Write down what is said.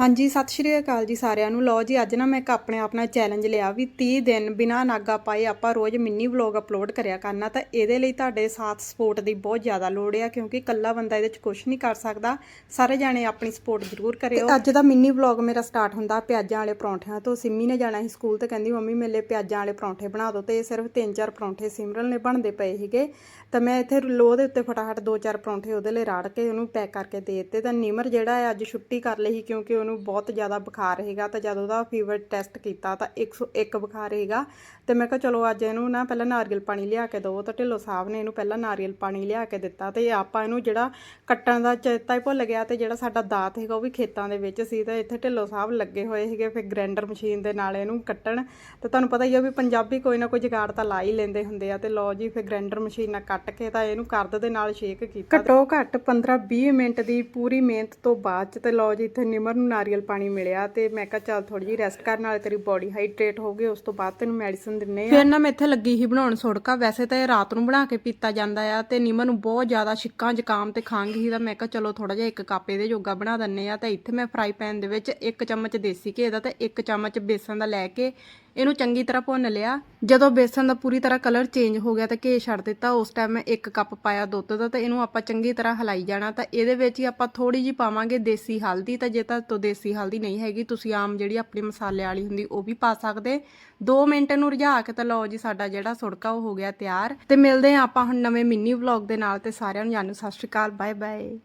ਹਾਂਜੀ ਸਤਿ ਸ਼੍ਰੀ ਅਕਾਲ ਜੀ ਸਾਰਿਆਂ ਨੂੰ। ਲਓ ਜੀ ਅੱਜ ਨਾ ਮੈਂ ਇੱਕ ਆਪਣੇ ਆਪਣਾ ਚੈਲੰਜ ਲਿਆ ਵੀ 30 ਦਿਨ ਬਿਨਾ ਨਾਗਾ ਪਾਏ ਆਪਾਂ ਰੋਜ਼ ਮਿੰਨੀ ਵਲੌਗ ਅਪਲੋਡ ਕਰਿਆ ਕਰਨਾ ਤਾਂ ਇਹਦੇ ਲਈ ਤੁਹਾਡੇ ਸਾਥ ਸਪੋਰਟ ਦੀ ਬਹੁਤ ਜ਼ਿਆਦਾ ਲੋੜ ਆ ਕਿਉਂਕਿ ਇਕੱਲਾ ਬੰਦਾ ਇਹਦੇ 'ਚ ਕੁਝ ਨਹੀਂ ਕਰ ਸਕਦਾ। ਸਾਰੇ ਜਾਣੇ ਆਪਣੀ ਸਪੋਰਟ ਜ਼ਰੂਰ ਕਰਿਓ। ਅੱਜ ਦਾ ਮਿੰਨੀ ਵਲੌਗ ਮੇਰਾ ਸਟਾਰਟ ਹੁੰਦਾ ਪਿਆਜ਼ਾਂ ਵਾਲੇ ਪਰੌਂਠਿਆਂ ਤੋਂ। ਸਿੰਮੀ ਨੇ ਜਾਣਾ ਸੀ ਸਕੂਲ ਤੇ ਕਹਿੰਦੀ ਮੰਮੀ ਮੇਰੇ ਲਈ ਪਿਆਜ਼ਾਂ ਵਾਲੇ ਪਰੌਂਠੇ ਬਣਾ ਦਿਓ। ਤੇ ਸਿਰਫ 3-4 ਪਰੌਂਠੇ ਸਿਮਰਨ ਨੇ ਬਣਦੇ ਪਏ ਸੀਗੇ। ਤਾਂ ਮੈਂ ਇੱਥੇ ਲੋਹ ਦੇ ਉੱਤੇ ਫਟਾਫਟ 2-4 ਪਰੌਂਠੇ ਉਹਦੇ ਲਈ ਰਾੜ ਕੇ ਉਹਨੂੰ ਪੈਕ ਕਰਕੇ ਦੇ ਦਿੱਤੇ। ਤਾਂ ਨਿਮਰ ਜਿਹੜਾ ਹੈ ਅੱਜ ਛੁੱਟੀ ਕਰ ਲਈ ਕਿਉਂਕਿ ਉਹਨੂੰ ਬਹੁਤ ਜ਼ਿਆਦਾ ਬੁਖਾਰ ਹੈਗਾ ਤਾਂ ਜਦੋਂ ਉਹਦਾ ਫੀਵਰ ਟੈਸਟ ਕੀਤਾ ਤਾਂ 101 ਬੁਖਾਰ ਹੈਗਾ। ਤੇ ਮੈਂ ਕਿਹਾ ਚਲੋ ਅੱਜ ਇਹਨੂੰ ਨਾ ਪਹਿਲਾਂ ਨਾਰੀਅਲ ਪਾਣੀ ਲਿਆ ਕੇ ਦਿਓ ਤਾਂ ਢਿੱਲੋ ਸਾਹਿਬ ਨੇ ਇਹਨੂੰ ਪਹਿਲਾਂ ਨਾਰੀਅਲ ਪਾਣੀ ਲਿਆ ਕੇ ਦਿੱਤਾ ਤੇ ਆਪਾਂ ਇਹਨੂੰ ਜਿਹੜਾ ਕੱਟਣ ਦਾ ਚੇਤਾ ਹੀ ਭੁੱਲ ਗਿਆ ਤੇ ਜਿਹੜਾ ਸਾਡਾ ਦਾਤ ਹੈਗਾ ਉਹ ਵੀ ਖੇਤਾਂ ਦੇ ਵਿੱਚ ਸੀ ਤਾਂ ਇੱਥੇ ਢਿੱਲੋ ਸਾਹਿਬ ਲੱਗੇ ਹੋਏ ਸੀਗੇ ਫਿਰ ਗ੍ਰੈਂਡਰ ਮਸ਼ੀਨ ਦੇ ਨਾਲ ਇਹਨੂੰ ਕੱਟਣ। ਤੇ ਤੁਹਾਨੂੰ ਪਤਾ ਹੀ ਆ ਵੀ ਪੰਜਾਬੀ ਕੋਈ ਨਾ ਕੋਈ ਜਗਾੜ ਤਾਂ ਲਾ ਹੀ ਲੈਂਦੇ ਹੁੰਦੇ ਆ ਤੇ ਲਓ ਜੀ ਫਿਰ ਗ੍ਰਾਈਂਡਰ ਮਸ਼ੀਨ ਨਾਲ ਕੱਟ ਕੇ ਤਾਂ ਇਹਨੂੰ ਕਰਦ ਦੇ ਨਾਲ ਸ਼ੇਕ ਕੀਤਾ। ਘੱਟੋ ਘੱਟ 15-20 ਮਿੰਟ ਦੀ ਪੂਰੀ ਮਿਹਨਤ ਤੋਂ ਬਾਅਦ ਚ ਤੇ ਲਓ ਜੀ ਇੱਥੇ ਨਿਮਰ ਨੂੰ ਨਾਰੀਅਲ ਪਾਣੀ ਮਿਲਿਆ ਤੇ ਮੈਂ ਕਿਹਾ ਚੱਲ ਥੋੜੀ ਜਿਹੀ ਰੈਸਟ ਕਰਨ ਨਾਲੇ ਤੇਰੀ ਬੋਡੀ ਹਾਈਡਰੇਟ ਹੋ ਉਸ ਤੋਂ ਬਾਅਦ ਤੈਨੂੰ ਮੈਡੀਸਨ ਦਿੰਨੇ ਆ। ਫਿਰ ਨਾ ਮੈਂ ਇੱਥੇ ਲੱਗੀ ਸੀ ਬਣਾਉਣ ਸੁੜਕਾ, ਵੈਸੇ ਤਾਂ ਇਹ ਰਾਤ ਨੂੰ ਬਣਾ ਕੇ ਪੀਤਾ ਜਾਂਦਾ ਆ ਤੇ ਨਿਮਰ ਨੂੰ ਬਹੁਤ ਜ਼ਿਆਦਾ ਛਿੱਕਾਂ, ਜ਼ੁਕਾਮ ਤੇ ਖੰਘ ਸੀ, ਤਾਂ ਮੈਂ ਕਿਹਾ ਚਲੋ ਥੋੜਾ ਜਿਹਾ ਇੱਕ ਕੱਪ ਇਹਦੇ ਜੋਗਾ ਬਣਾ ਦਿੰਨੇ ਆ, ਤਾਂ ਇੱਥੇ ਮੈਂ ਫਰਾਈ ਪੈਨ ਦੇ ਵਿੱਚ ਇੱਕ ਚਮਚ ਦੇਸੀ ਘੇ ਦਾ ਤੇ ਇੱਕ ਚਮਚ ਬੇਸਨ ਦਾ ਲੈ ਕੇ ਇਹਨੂੰ ਚੰਗੀ ਤਰ੍ਹਾਂ ਭੁੰਨ ਲਿਆ। ਜਦੋਂ ਬੇਸਨ ਦਾ ਪੂਰੀ ਤਰ੍ਹਾਂ ਕਲਰ ਚੇਂਜ ਹੋ ਗਿਆ ਤਾਂ ਘੇ ਛੱਡ ਦਿੱਤਾ, ਉਸ ਟਾਈਮ ਮੈਂ ਇੱਕ ਕੱਪ ਪਾਇਆ ਦੁੱਧ ਦਾ ਤੇ ਇਹਨੂੰ ਆਪਾਂ ਚੰਗੀ ਤਰ੍ਹਾਂ ਹਲਾਈ ਜਾਣਾ, ਤਾਂ ਇਹਦੇ ਵਿੱਚ ਹੀ ਆਪਾਂ ਥੋੜੀ ਜੀ ਪਾਵਾਂਗੇ ਦੇਸੀ ਹਲਦੀ, ਤਾਂ ਜੇ ਤਾਂ ਤੋਂ ਦੇਸੀ ਹਲਦੀ ਨਹੀਂ ਹੈਗੀ, ਤੁਸੀਂ ਆਮ ਜਿਹੜੀ ਆਪਣੀ ਮਸਾਲੇ ਵਾਲੀ ਹੁੰਦੀ, ਉਹ ਵੀ ਪਾ ਸਕਦੇ। 2 ਮਿੰਟ ਨੂੰ ਰਝਾ ਕੇ ਤਾਂ ਲਓ ਜੀ, ਸਾਡਾ ਜਿਹੜਾ ਸੁੜਕਾ ਉਹ ਹੋ ਗਿਆ ਤਿਆਰ। ਤੇ ਮਿਲਦੇ ਹਾਂ ਆਪਾਂ ਹੁਣ ਨਵੇਂ ਮਿੰਨੀ ਵਲੌਗ ਦੇ ਨਾਲ, ਤੇ ਸਾਰਿਆਂ ਨੂੰ ਜਾਨੂ ਸਤਿ ਸ਼੍ਰੀ ਅਕਾਲ ਬਾਏ ਬਾਏ